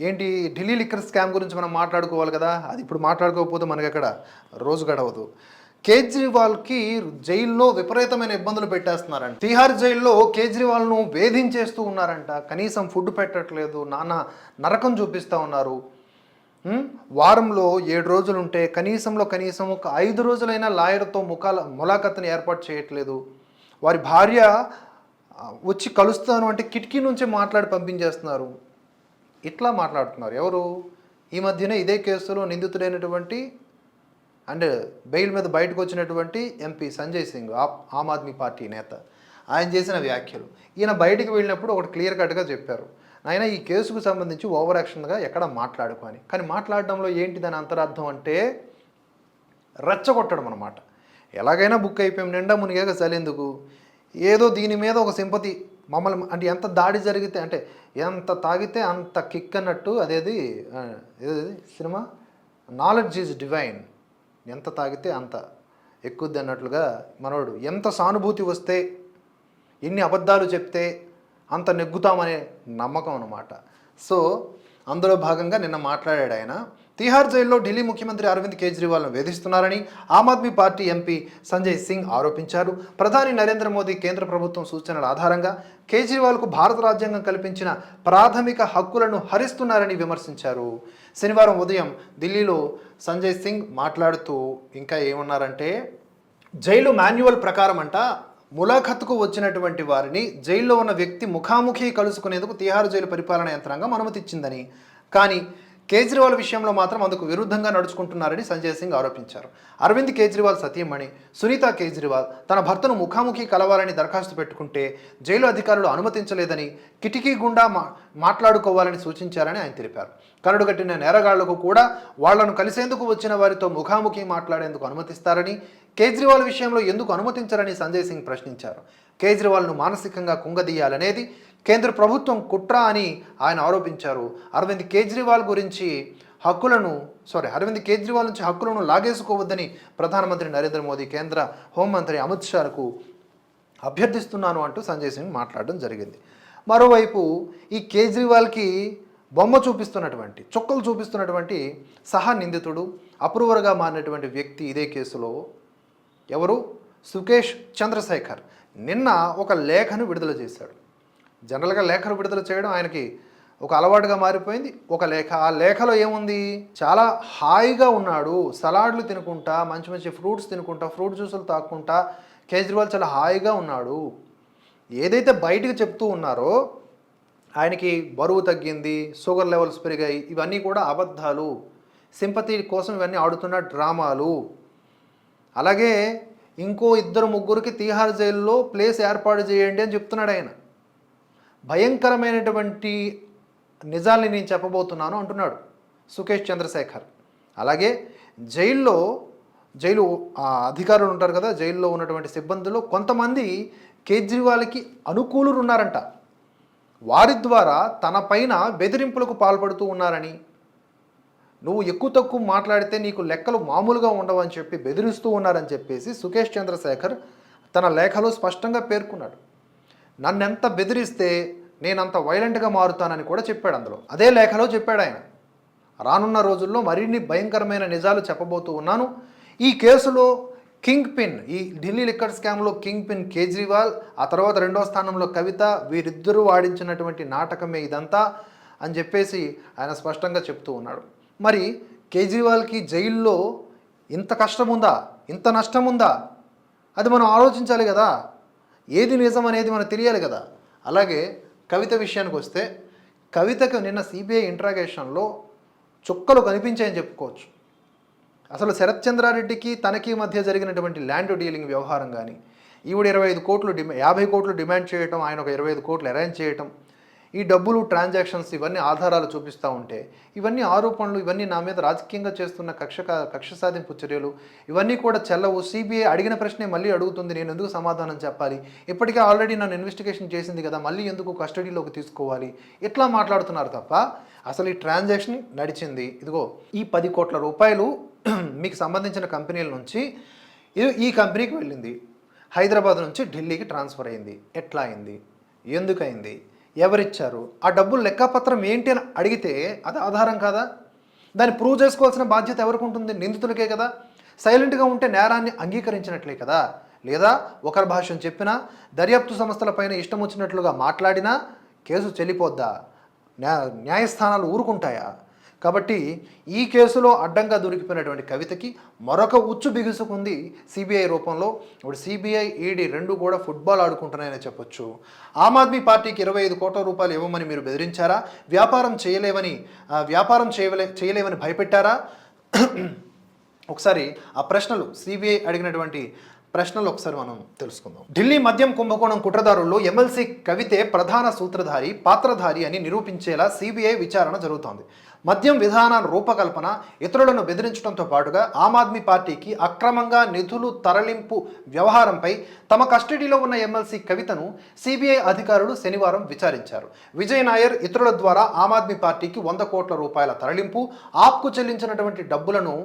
ఏంటి Delhi liquor scam గురించి మనం మాట్లాడుకోవాలి కదా? అది ఇప్పుడు మాట్లాడుకోకపోతే మనకి అక్కడ రోజు గడవదు. కేజ్రీవాల్కి జైల్లో విపరీతమైన ఇబ్బందులు పెట్టేస్తున్నారంట. తిహార్ జైల్లో కేజ్రీవాల్ను వేధించేస్తూ ఉన్నారంట. కనీసం ఫుడ్ పెట్టట్లేదు. నాన్న నరకం చూపిస్తూ ఉన్నారు. వారంలో ఏడు రోజులు ఉంటే కనీసంలో కనీసం ఒక ఐదు రోజులైనా లాయర్తో ముఖాల ములాఖత్ని ఏర్పాటు చేయట్లేదు. వారి భార్య వచ్చి కలుస్తాను అంటే కిటికీ నుంచే మాట్లాడి పంపించేస్తున్నారు. ఇట్లా మాట్లాడుతున్నారు. ఎవరు? ఈ మధ్యనే ఇదే కేసులో నిందితుడైనటువంటి అండ్ బెయిల్ మీద బయటకు వచ్చినటువంటి ఎంపీ సంజయ్ సింగ్ ఆమ్ ఆద్మీ పార్టీ నేత. ఆయన చేసిన వ్యాఖ్యలు. ఈయన బయటికి వెళ్ళినప్పుడు ఒకటి క్లియర్ కట్గా చెప్పారు. ఆయన ఈ కేసుకు సంబంధించి ఓవర్ యాక్షన్గా ఎక్కడ మాట్లాడుకొని కానీ మాట్లాడడంలో ఏంటి దాని అంతరార్థం అంటే రెచ్చగొట్టడం అనమాట ఎలాగైనా బుక్ అయిపోయాం నిండా మునిగాక చలేందుకు? ఏదో దీని మీద ఒక సింపతి మమ్మల్ని అంటే ఎంత దాడి జరిగితే అంటే ఎంత తాగితే అంత కిక్ అన్నట్టు అదేది ఏదేది సినిమా? నాలెడ్జ్ ఈజ్ డివైన్ ఎంత తాగితే అంత ఎక్కుద్ది అన్నట్లుగా మనోడు. ఎంత సానుభూతి వస్తే ఎన్ని అబద్ధాలు చెప్తే అంత నెగ్గుతామనే నమ్మకం అనమాట సో అందులో భాగంగా నిన్న మాట్లాడాడు ఆయన. తిహార్ జైల్లో ఢిల్లీ ముఖ్యమంత్రి అరవింద్ కేజ్రీవాల్ను వేధిస్తున్నారని ఆమ్ ఆద్మీ పార్టీ ఎంపీ సంజయ్ సింగ్ ఆరోపించారు. ప్రధాని నరేంద్ర మోదీ కేంద్ర ప్రభుత్వం సూచనల ఆధారంగా కేజ్రీవాల్కు భారత రాజ్యాంగం కల్పించిన ప్రాథమిక హక్కులను హరిస్తున్నారని విమర్శించారు. శనివారం ఉదయం ఢిల్లీలో సంజయ్ సింగ్ మాట్లాడుతూ ఇంకా ఏమన్నారంటే జైలు మాన్యువల్ ప్రకారం అంట ములాఖత్కు వచ్చినటువంటి వారిని జైల్లో ఉన్న వ్యక్తి ముఖాముఖి కలుసుకునేందుకు తిహార్ జైలు పరిపాలన యంత్రాంగం అనుమతిచ్చిందని. కానీ కేజ్రీవాల్ విషయంలో మాత్రం అందుకు విరుద్ధంగా నడుచుకుంటున్నారని సంజయ్ సింగ్ ఆరోపించారు. అరవింద్ కేజ్రీవాల్ సతీమణి సునీత కేజ్రీవాల్ తన భర్తను ముఖాముఖి కలవాలని దరఖాస్తు పెట్టుకుంటే జైలు అధికారులు అనుమతించలేదని కిటికీ గుండా మా మాట్లాడుకోవాలని సూచించారని ఆయన తెలిపారు. కరడుగట్టిన నేరగాళ్ళకు కూడా వాళ్ళను కలిసేందుకు వచ్చిన వారితో ముఖాముఖి మాట్లాడేందుకు అనుమతిస్తారని కేజ్రీవాల్ విషయంలో ఎందుకు అనుమతించరని సంజయ్ సింగ్ ప్రశ్నించారు. కేజ్రీవాల్ను మానసికంగా కుంగదీయాలనేది కేంద్ర ప్రభుత్వం కుట్ర అని ఆయన ఆరోపించారు. అరవింద్ కేజ్రీవాల్ గురించి హక్కులను సారీ అరవింద్ కేజ్రీవాల్ నుంచి హక్కులను లాగేసుకోవద్దని ప్రధానమంత్రి నరేంద్ర మోదీ కేంద్ర హోంమంత్రి అమిత్ షాకు అభ్యర్థిస్తున్నాను అంటూ సంజయ్ సింగ్ మాట్లాడడం జరిగింది. మరోవైపు ఈ కేజ్రీవాల్కి బొమ్మ చూపిస్తున్నటువంటి చుక్కలు చూపిస్తున్నటువంటి సహా నిందితుడు అప్రూవర్గా మారినటువంటి వ్యక్తి ఇదే కేసులో ఎవరు? సుకేష్ చంద్రశేఖర్. నిన్న ఒక లేఖను విడుదల చేశాడు. జనరల్గా లేఖలు విడుదల చేయడం ఆయనకి ఒక అలవాటుగా మారిపోయింది. ఒక లేఖ ఆ లేఖలో ఏముంది? చాలా హాయిగా ఉన్నాడు. సలాడ్లు తినుకుంటా మంచి మంచి ఫ్రూట్స్ తినుకుంటా ఫ్రూట్ జ్యూసులు తాక్కుంటా కేజ్రీవాల్ చాలా హాయిగా ఉన్నాడు. ఏదైతే బయటకు చెప్తూ ఉన్నారో ఆయనకి బరువు తగ్గింది షుగర్ లెవెల్స్ పెరిగాయి ఇవన్నీ కూడా అబద్ధాలు. సింపతి కోసం ఇవన్నీ ఆడుతున్న డ్రామాలు. అలాగే ఇంకో ఇద్దరు ముగ్గురికి తీహార్ జైల్లో ప్లేస్ ఏర్పాటు చేయండి అని చెప్తున్నాడు ఆయన. భయంకరమైనటువంటి నిజాల్ని నేను చెప్పబోతున్నాను అంటున్నాడు సుకేష్ చంద్రశేఖర్. అలాగే జైల్లో జైలు ఆ, అధికారులు ఉంటారు కదా జైల్లో ఉన్నటువంటి సిబ్బందిలో కొంతమంది కేజ్రీవాల్కి అనుకూలులు ఉన్నారంట. వారి ద్వారా తన పైన బెదిరింపులకు పాల్పడుతూ ఉన్నారని. నువ్వు ఎక్కువ తక్కువ మాట్లాడితే నీకు లెక్కలు మామూలుగా ఉండవని చెప్పి బెదిరిస్తూ ఉన్నారని చెప్పేసి సుకేష్ చంద్రశేఖర్ తన లేఖలో స్పష్టంగా పేర్కొన్నాడు. నన్నెంత బెదిరిస్తే నేనంత వైలెంట్గా మారుతానని కూడా చెప్పాడు అందులో. అదే లేఖలో చెప్పాడు ఆయన. రానున్న రోజుల్లో మరిన్ని భయంకరమైన నిజాలు చెప్పబోతూ ఉన్నాను. ఈ కేసులో కింగ్ పిన్ ఈ ఢిల్లీ లిక్కర్ స్కామ్లో కింగ్ పిన్ కేజ్రీవాల్ ఆ తర్వాత రెండో స్థానంలో కవిత వీరిద్దరూ వాడించినటువంటి నాటకమే ఇదంతా అని చెప్పేసి ఆయన స్పష్టంగా చెప్తూ ఉన్నాడు. మరి కేజ్రీవాల్కి జైల్లో ఇంత కష్టం ఉందా ఇంత నష్టం ఉందా అది మనం ఆలోచించాలి కదా. ఏది నిజం అనేది మనకు తెలియాలి కదా. అలాగే కవిత విషయానికి వస్తే కవితకు నిన్న సిబిఐ ఇంట్రాగేషన్లో చుక్కలు కనిపించాయని చెప్పుకోవచ్చు. అసలు శరత్ చంద్రారెడ్డికి తనకి మధ్య జరిగినటువంటి ల్యాండ్ డీలింగ్ వ్యవహారం కానీ ఈవిడ ఇరవై ఐదు కోట్లు డిమా యాభై కోట్లు డిమాండ్ చేయటం ఆయన ఒక ఇరవై ఐదు కోట్లు అరేంజ్ చేయటం ఈ డబ్బులు ట్రాన్సాక్షన్స్ ఇవన్నీ ఆధారాలు చూపిస్తూ ఉంటే ఇవన్నీ ఆరోపణలు ఇవన్నీ నా మీద రాజకీయంగా చేస్తున్న కక్ష కక్ష సాధింపు చర్యలు ఇవన్నీ కూడా చెల్లవు. సిబిఐ అడిగిన ప్రశ్నే మళ్ళీ అడుగుతుంది. నేను ఎందుకు సమాధానం చెప్పాలి? ఇప్పటికే ఆల్రెడీ నన్ను ఇన్వెస్టిగేషన్ చేసింది కదా మళ్ళీ ఎందుకు కస్టడీలోకి తీసుకోవాలి? ఇట్లా మాట్లాడుతున్నారు తప్ప? అసలు ఈ ట్రాన్సాక్షన్ నడిచింది. ఇదిగో ఈ పది కోట్ల రూపాయలు మీకు సంబంధించిన కంపెనీల నుంచి ఈ కంపెనీకి వెళ్ళింది. హైదరాబాద్ నుంచి ఢిల్లీకి ట్రాన్స్ఫర్ అయింది. ఎట్లా అయింది? ఎందుకయింది? ఎవరిచ్చారు? ఆ డబ్బులు లెక్కపత్రం ఏంటి అని అడిగితే అది ఆధారం కాదా? దాన్ని ప్రూవ్ చేసుకోవాల్సిన బాధ్యత ఎవరికి ఉంటుంది? నిందితులకే కదా. సైలెంట్గా ఉంటే నేరాన్ని అంగీకరించినట్లే కదా. లేదా ఒకరి భాషను చెప్పినా దర్యాప్తు సంస్థలపైన ఇష్టం వచ్చినట్లుగా మాట్లాడినా కేసు చెల్లిపోద్దా? న్యాయస్థానాలు ఊరుకుంటాయా? కాబట్టి ఈ కేసులో అడ్డంగా దొరికిపోయినటువంటి కవితకి మరొక ఉచ్చు బిగుసుకుంది సిబిఐ రూపంలో. ఇప్పుడు సిబిఐ ఈడీ రెండు కూడా ఫుట్బాల్ ఆడుకుంటున్నాయని చెప్పొచ్చు. ఆమ్ ఆద్మీ పార్టీకి ఇరవై ఐదు కోట్ల రూపాయలు ఇవ్వమని మీరు బెదిరించారా? వ్యాపారం చేయలేవని వ్యాపారం చేయలే చేయలేవని భయపెట్టారా? ఒకసారి ఆ ప్రశ్నలు సిబిఐ అడిగినటువంటి ప్రశ్నలు ఒకసారి మనం తెలుసుకుందాం. ఢిల్లీ మద్యం కుంభకోణం కుట్రదారుల్లో ఎమ్మెల్సీ కవితే ప్రధాన సూత్రధారి పాత్రధారి అని నిరూపించేలా సిబిఐ విచారణ జరుగుతోంది. మద్యం విధానాల రూపకల్పన ఇతరులను బెదిరించడంతో పాటుగా ఆమ్ ఆద్మీ పార్టీకి అక్రమంగా నిధులు తరలింపు వ్యవహారంపై తమ కస్టడీలో ఉన్న ఎమ్మెల్సీ కవితను సిబిఐ అధికారులు శనివారం విచారించారు. విజయ్ నాయర్ ఇతరుల ద్వారా ఆమ్ ఆద్మీ పార్టీకి వంద కోట్ల రూపాయల తరలింపు ఆప్కు చెల్లించినటువంటి డబ్బులను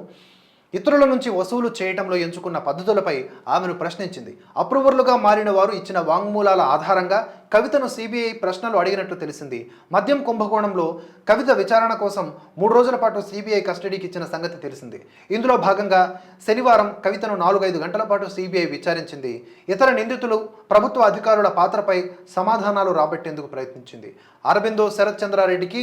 ఇతరుల నుంచి వసూలు చేయటంలో ఎంచుకున్న పద్ధతులపై ఆమెను ప్రశ్నించింది. అప్రూవర్లుగా మారిన వారు ఇచ్చిన వాంగ్మూలాల ఆధారంగా కవితను సిబిఐ ప్రశ్నలు అడిగినట్లు తెలిసింది. మద్యం కుంభకోణంలో కవిత విచారణ కోసం మూడు రోజుల పాటు సిబిఐ కస్టడీకి ఇచ్చిన సంగతి తెలిసింది. ఇందులో భాగంగా శనివారం కవితను నాలుగైదు గంటల పాటు సిబిఐ విచారించింది. ఇతర నిందితులు ప్రభుత్వ అధికారుల పాత్రపై సమాధానాలు రాబట్టేందుకు ప్రయత్నించింది. అరబిందో శరత్ చంద్రారెడ్డికి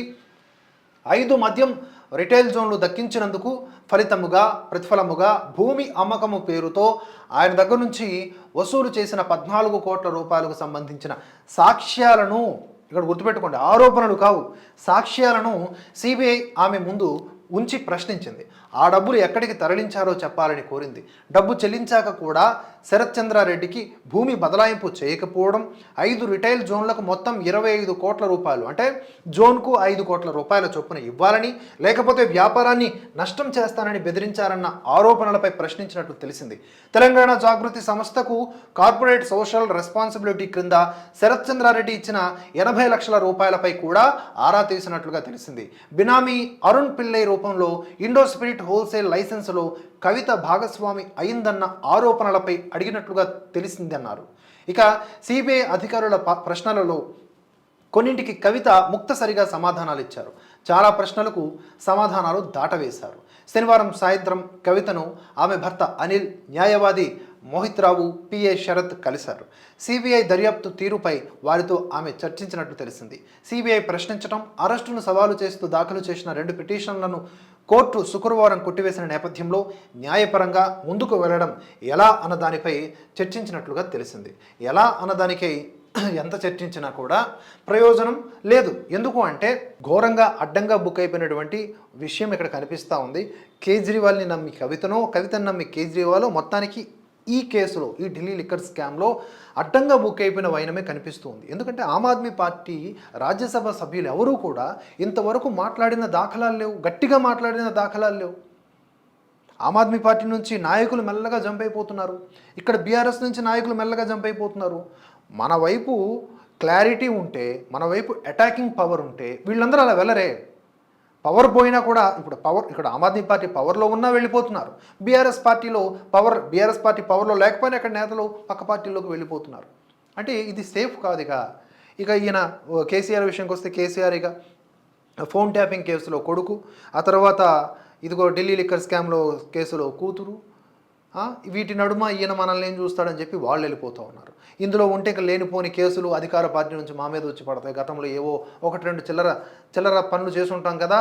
ఐదు మద్యం రిటైల్ జోన్లు దక్కించినందుకు ఫలితముగా ప్రతిఫలముగా భూమి అమ్మకము పేరుతో ఆయన దగ్గర నుంచి వసూలు చేసిన పద్నాలుగు కోట్ల రూపాయలకు సంబంధించిన సాక్ష్యాలను ఇక్కడ గుర్తుపెట్టుకోండి ఆరోపణలు కావు. సాక్ష్యాలను సిబిఐ ఆమె ముందు ఉంచి ప్రశ్నించింది. ఆ డబ్బులు ఎక్కడికి తరలించారో చెప్పాలని కోరింది. డబ్బు చెల్లించాక కూడా శరత్చంద్రారెడ్డికి భూమి బదలాయింపు చేయకపోవడం ఐదు రిటైల్ జోన్లకు మొత్తం ఇరవై ఐదు కోట్ల రూపాయలు అంటే జోన్కు ఐదు కోట్ల రూపాయల చొప్పున ఇవ్వాలని లేకపోతే వ్యాపారాన్ని నష్టం చేస్తానని బెదిరించారన్న ఆరోపణలపై ప్రశ్నించినట్లు తెలిసింది. తెలంగాణ జాగృతి సంస్థకు కార్పొరేట్ సోషల్ రెస్పాన్సిబిలిటీ క్రింద శరత్చంద్రారెడ్డి ఇచ్చిన ఎనభై లక్షల రూపాయలపై కూడా ఆరా తీసినట్లుగా తెలిసింది. బినామీ అరుణ్ పిల్లై రూపంలో ఇండో స్పిరిట్ హోల్సేల్ లైసెన్సులో కవిత భాగస్వామి అయిందన్న ఆరోపణలపై అడిగినట్లుగా తెలిసిందన్నారు. ఇక సిబిఐ అధికారుల ప్రశ్నలలో కొన్నింటికి కవిత ముక్తసరిగా సమాధానాలు ఇచ్చారు. చాలా ప్రశ్నలకు సమాధానాలు దాటవేశారు. శనివారం సాయంత్రం కవితను ఆమె భర్త అనిల్ న్యాయవాది మోహిత్ రావు పిఏ శరత్ కలిశారు. సిబిఐ దర్యాప్తు తీరుపై వారితో ఆమె చర్చించినట్లు తెలిసింది. సిబిఐ ప్రశ్నించడం అరెస్టును సవాలు చేస్తూ దాఖలు చేసిన రెండు పిటిషన్లను కోర్టు శుక్రవారం కొట్టివేసిన నేపథ్యంలో న్యాయపరంగా ముందుకు వెళ్ళడం ఎలా అన్నదానిపై చర్చించినట్లుగా తెలిసింది. ఎలా అన్నదానికై ఎంత చర్చించినా కూడా ప్రయోజనం లేదు. ఎందుకు అంటే ఘోరంగా అడ్డంగా బుక్ అయిపోయినటువంటి విషయం ఇక్కడ కనిపిస్తూ ఉంది. కేజ్రీవాల్ని నమ్మి కవితనో కవితను నమ్మి కేజ్రీవాల్ మొత్తానికి ఈ కేసులో ఈ ఢిల్లీ లిక్కర్ స్కామ్లో అడ్డంగా బుక్ అయిపోయిన వైనమే కనిపిస్తుంది. ఎందుకంటే ఆమ్ ఆద్మీ పార్టీ రాజ్యసభ సభ్యులు ఎవరూ కూడా ఇంతవరకు మాట్లాడిన దాఖలాలు లేవు గట్టిగా మాట్లాడిన దాఖలాలు లేవు. ఆమ్ ఆద్మీ పార్టీ నుంచి నాయకులు మెల్లగా జంప్ అయిపోతున్నారు. ఇక్కడ బీఆర్ఎస్ నుంచి నాయకులు మెల్లగా జంప్ అయిపోతున్నారు. మన వైపు క్లారిటీ ఉంటే మన వైపు అటాకింగ్ పవర్ ఉంటే వీళ్ళందరూ అలా వెళ్ళరే. పవర్ పోయినా కూడా ఇప్పుడు పవర్ ఇక్కడ ఆమ్ ఆద్మీ పార్టీ పవర్లో ఉన్నా వెళ్ళిపోతున్నారు. బీఆర్ఎస్ పార్టీలో పవర్ బీఆర్ఎస్ పార్టీ పవర్లో లేకపోయినా ఇక్కడ నేతలు పక్క పార్టీలోకి వెళ్ళిపోతున్నారు. అంటే ఇది సేఫ్ కాదు ఇక. ఇక ఈయన ఓ, కేసీఆర్ విషయంకి వస్తే కేసీఆర్ ఇక ఫోన్ ట్యాపింగ్ కేసులో కొడుకు ఆ తర్వాత ఇదిగో ఢిల్లీ లిక్కర్ స్కామ్లో కేసులో కూతురు వీటి నడుమ ఈయన మనల్ని ఏం చూస్తాడని చెప్పి వాళ్ళు వెళ్ళిపోతూ ఉన్నారు. ఇందులో ఉంటే లేనిపోని కేసులు అధికార పార్టీ నుంచి మా మీద వచ్చి పడతాయి. గతంలో ఏవో ఒకటి రెండు చిల్లర చిల్లర పనులు చేసి ఉంటాం కదా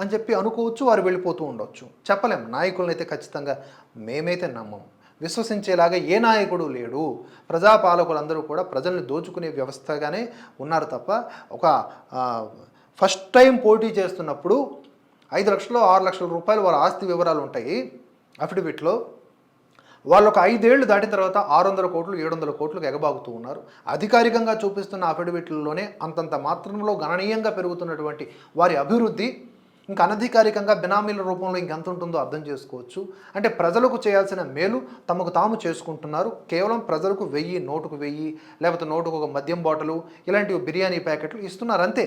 అని చెప్పి అనుకోవచ్చు వారు వెళ్ళిపోతూ ఉండొచ్చు. చెప్పలేం. నాయకులను అయితే ఖచ్చితంగా మేమైతే నమ్మము విశ్వసించేలాగా ఏ నాయకుడు లేడు. ప్రజాపాలకులందరూ కూడా ప్రజల్ని దోచుకునే వ్యవస్థగానే ఉన్నారు తప్ప ఒక ఫస్ట్ టైం పోటీ చేస్తున్నప్పుడు ఐదు లక్షలు ఆరు లక్షల రూపాయలు వారి ఆస్తి వివరాలు ఉంటాయి. అఫిడవిట్లో వాళ్ళు ఒక ఐదేళ్ళు దాటిన తర్వాత ఆరు వందల కోట్లు ఏడు వందల కోట్లకు ఎగబాగుతూ ఉన్నారు. అధికారికంగా చూపిస్తున్న అఫిడవిట్లలోనే అంతంత మాత్రంలో గణనీయంగా పెరుగుతున్నటువంటి వారి అభివృద్ధి ఇంకా అనధికారికంగా బినామీల రూపంలో ఇంకెంత ఉంటుందో అర్థం చేసుకోవచ్చు. అంటే ప్రజలకు చేయాల్సిన మేలు తమకు తాము చేసుకుంటున్నారు. కేవలం ప్రజలకు వెయ్యి నోటుకు వెయ్యి లేకపోతే నోటుకు ఒక మద్యం బాటలు ఇలాంటివి బిర్యానీ ప్యాకెట్లు ఇస్తున్నారు అంతే.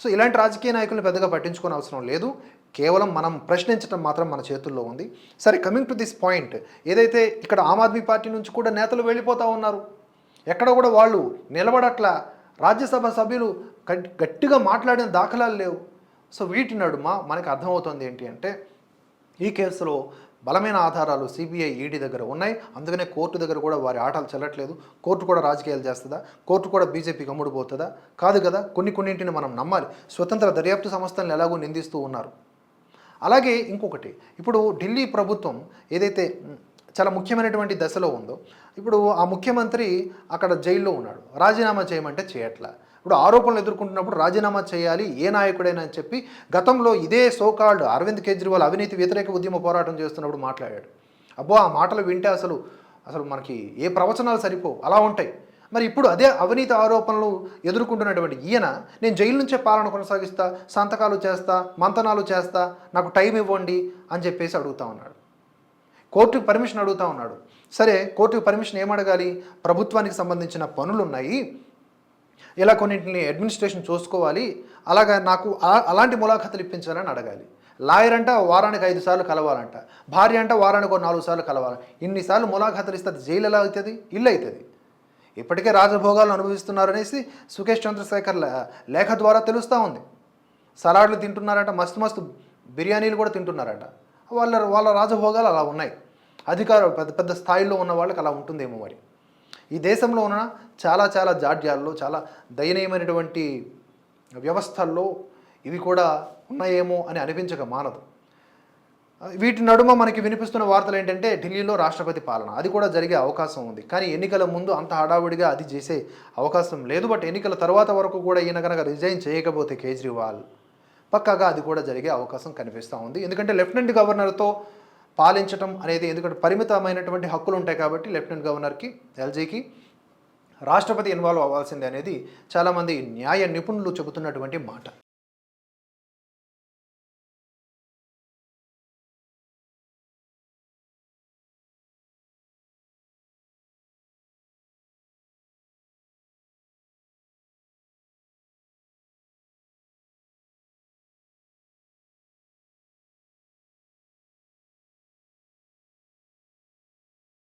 సో ఇలాంటి రాజకీయ నాయకులను పెద్దగా పట్టించుకోని అవసరం లేదు. కేవలం మనం ప్రశ్నించడం మాత్రం మన చేతుల్లో ఉంది. సరే కమింగ్ టు దిస్ పాయింట్ ఏదైతే ఇక్కడ ఆమ్ ఆద్మీ పార్టీ నుంచి కూడా నేతలు వెళ్ళిపోతూ ఉన్నారు ఎక్కడ కూడా వాళ్ళు నిలబడట్లా రాజ్యసభ సభ్యులు గట్టిగా మాట్లాడిన దాఖలాలు లేవు. సో వీటి నడుమ మనకు అర్థమవుతుంది ఏంటి అంటే ఈ కేసులో బలమైన ఆధారాలు సిబిఐ ఈడీ దగ్గర ఉన్నాయి. అందుకనే కోర్టు దగ్గర కూడా వారి ఆటలు చెల్లట్లేదు. కోర్టు కూడా రాజకీయాలు చేస్తుందా? కోర్టు కూడా బీజేపీకి అమ్ముడుపోతుందా కాదు కదా కొన్ని కొన్నింటిని మనం నమ్మాలి. స్వతంత్ర దర్యాప్తు సంస్థలను ఎలాగో నిందిస్తూ ఉన్నారు. అలాగే ఇంకొకటి ఇప్పుడు ఢిల్లీ ప్రభుత్వం ఏదైతే చాలా ముఖ్యమైనటువంటి దశలో ఉందో ఇప్పుడు ఆ ముఖ్యమంత్రి అక్కడ జైల్లో ఉన్నాడు. రాజీనామా చేయమంటే చేయట్లా. ఇప్పుడు ఆరోపణలు ఎదుర్కొంటున్నప్పుడు రాజీనామా చేయాలి ఏ నాయకుడైనా అని చెప్పి గతంలో ఇదే సోకాల్డ్ అరవింద్ కేజ్రీవాల్ అవినీతి వ్యతిరేక ఉద్యమ పోరాటం చేస్తున్నప్పుడు మాట్లాడాడు. అబ్బో ఆ మాటలు వింటే అసలు అసలు మనకి ఏ ప్రవచనాలు సరిపోవు. అలా ఉంటాయి. మరి ఇప్పుడు అదే అవినీతి ఆరోపణలు ఎదుర్కొంటున్నటువంటి ఈయన నేను జైలు నుంచే పాలన కొనసాగిస్తా సంతకాలు చేస్తా మంతనాలు చేస్తా నాకు టైం ఇవ్వండి అని చెప్పేసి అడుగుతా ఉన్నాడు. కోర్టుకి పర్మిషన్ అడుగుతా ఉన్నాడు. సరే కోర్టుకు పర్మిషన్ ఏమడగాలి ప్రభుత్వానికి సంబంధించిన పనులు ఉన్నాయి ఇలా కొన్నింటిని అడ్మినిస్ట్రేషన్ చూసుకోవాలి. అలాగా నాకు అలాంటి ములాఖతులు ఇప్పించాలని అడగాలి. లాయర్ అంట వారానికి ఐదు సార్లు కలవాలంట. భార్య అంట వారానికి ఒక నాలుగు సార్లు కలవాలి. ఇన్నిసార్లు ములాఖతులు ఇస్తే అది జైలు ఎలా అవుతుంది? ఇల్లు అవుతుంది. ఇప్పటికే రాజభోగాలను అనుభవిస్తున్నారనేసి సుకేష్ చంద్రశేఖర్ లేఖ ద్వారా తెలుస్తూ ఉంది. సలాడ్లు తింటున్నారట మస్తు మస్తు బిర్యానీలు కూడా తింటున్నారట. వాళ్ళ వాళ్ళ రాజభోగాలు అలా ఉన్నాయి. అధికార పెద్ద పెద్ద స్థాయిలో ఉన్న వాళ్ళకి అలా ఉంటుందేమో మరి. ఈ దేశంలో ఉన్న చాలా చాలా జాడ్యాల్లో చాలా దయనీయమైనటువంటి వ్యవస్థల్లో ఇవి కూడా ఉన్నాయేమో అని అనిపించక మానదు. వీటి నడుమ మనకి వినిపిస్తున్న వార్తలు ఏంటంటే ఢిల్లీలో రాష్ట్రపతి పాలన. అది కూడా జరిగే అవకాశం ఉంది. కానీ ఎన్నికల ముందు అంత హడావుడిగా అది చేసే అవకాశం లేదు. బట్ ఎన్నికల తర్వాత వరకు కూడా ఈయన కనుక రిజైన్ చేయకపోతే కేజ్రీవాల్ పక్కాగా అది కూడా జరిగే అవకాశం కనిపిస్తూ ఉంది. ఎందుకంటే లెఫ్టినెంట్ గవర్నర్తో పాలించడం అనేది ఎందుకంటే పరిమితమైనటువంటి హక్కులు ఉంటాయి కాబట్టి లెఫ్టినెంట్ గవర్నర్కి ఎల్జీకి రాష్ట్రపతి ఇన్వాల్వ్ అవ్వాల్సిందే అనేది చాలామంది న్యాయ నిపుణులు చెబుతున్నటువంటి మాట.